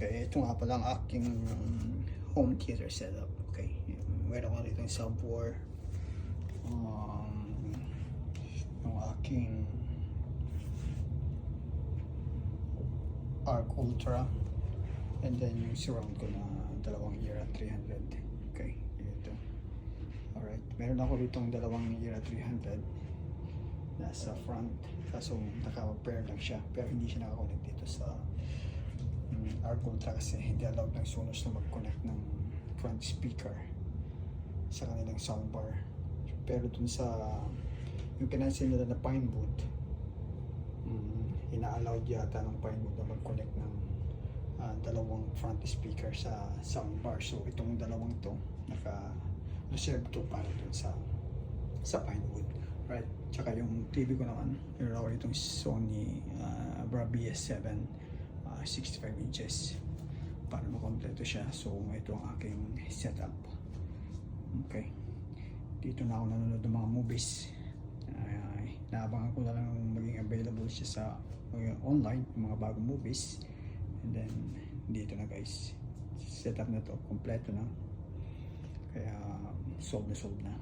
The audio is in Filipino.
Okay, ito nga pala ang aking home theater setup. Okay, meron ko rito yung subwoofer. Um, yung aking Arc Ultra. And then yung surround ko na dalawang Era 300. Okay, ito. Alright, meron ako ang dalawang Era 300 nasa front. Kaso naka-pair lang siya. Pero hindi siya nakakonect dito sa Arc Ultra kasi hindi allowed ng Sonos na mag-connect ng front speaker sa kanilang soundbar. Pero dun sa yung pinansin nila na Pinewood, mm, ina-allowed yata ng Pinewood na mag-connect ng ah, dalawang front speaker sa soundbar. So itong dalawang to naka-reserve to para dun sa sa Pinewood. Right? Tsaka yung TV ko naman, meron ako itong Sony uh, Bravia 7 uh, 65 inches para makompleto siya. So ito ang aking setup. Okay. Dito na ako nanonood ng mga movies. Ay, naabangan ko na lang maging available siya sa uh, online, mga bagong movies. And then, dito na guys. Setup na to, kompleto na. Kaya, solve na solve na.